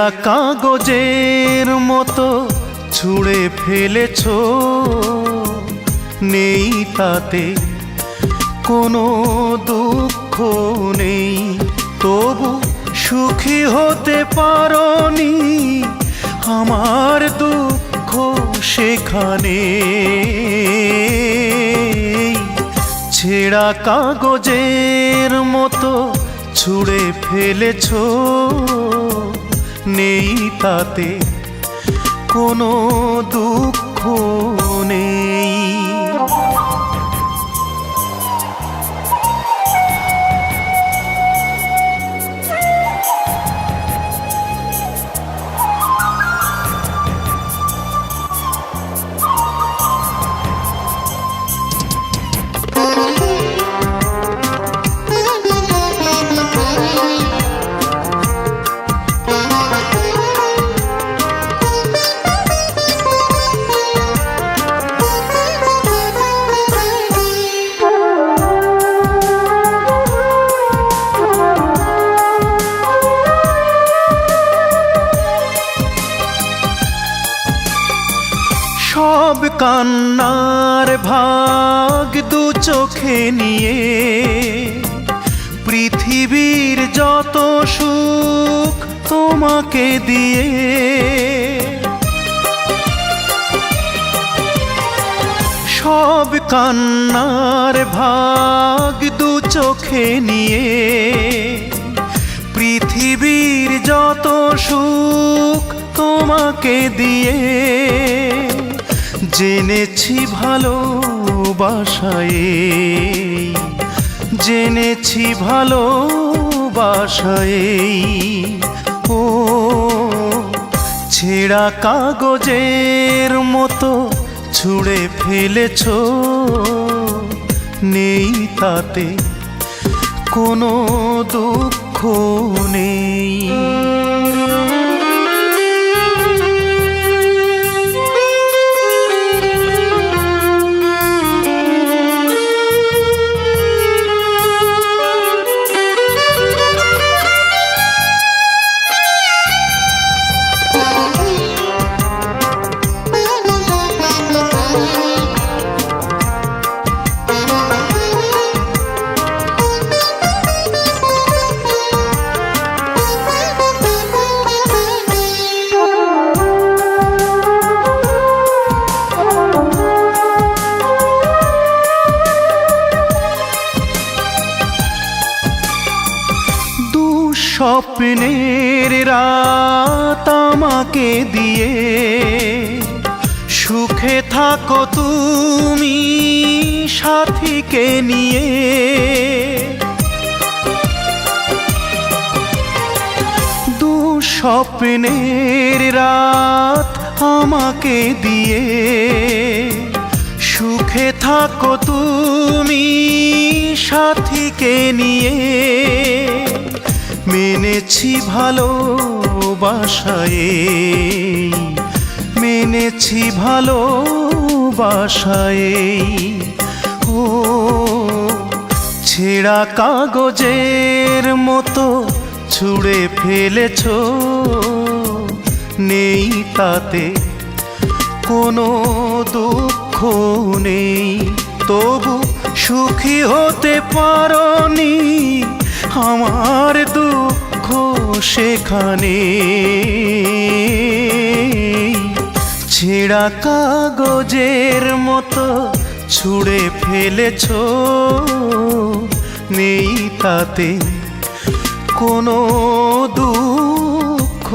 ছেঁড়া কাগজের মতো ছুঁড়ে ফেলেছ। নেই তাতে কোনো দুঃখ নেই। তবু সুখী হতে পারনি আমার দুঃখ সেখানে। ছেঁড়া কাগজের মতো ছুঁড়ে ফেলেছ। নেই তাতে কোনো দুঃখ নেই। সব কান্নার ভাগ দু চোখে নিয়ে। পৃথিবীর যত সুখ তোমাকে দিয়ে। সব কান্নার ভাগ দু চোখে নিয়ে। পৃথিবীর যত সুখ তোমাকে দিয়ে। জেনেছি ভালোবাসায় জেনেছি ভালোবাসায়। ও, ছেঁড়া কাগজের মতো ছুঁড়ে ফেলেছ, নেই তাতে কোনো দুঃখ নেই। দুঃস্বপ্নের রাত আমাকে দিয়ে, সুখে থাকো তুমি সাথীকে নিয়ে। দুঃস্বপ্নের রাত আমাকে দিয়ে, সুখে থাকো তুমি সাথীকে নিয়ে। মেনেছি ভালোবাসায় মেনেছি ভালোবাসায়। ও, ছেঁড়া কাগজের মতো ছুঁড়ে ফেলেছ, নেই তাতে কোনো দুঃখ নেই। তবু সুখী হতে পারনি, আমার সেখানে। ছেঁড়া কাগজের মতো ছুড়ে ফেলেছ। নেই তাতে কোনো দুঃখ।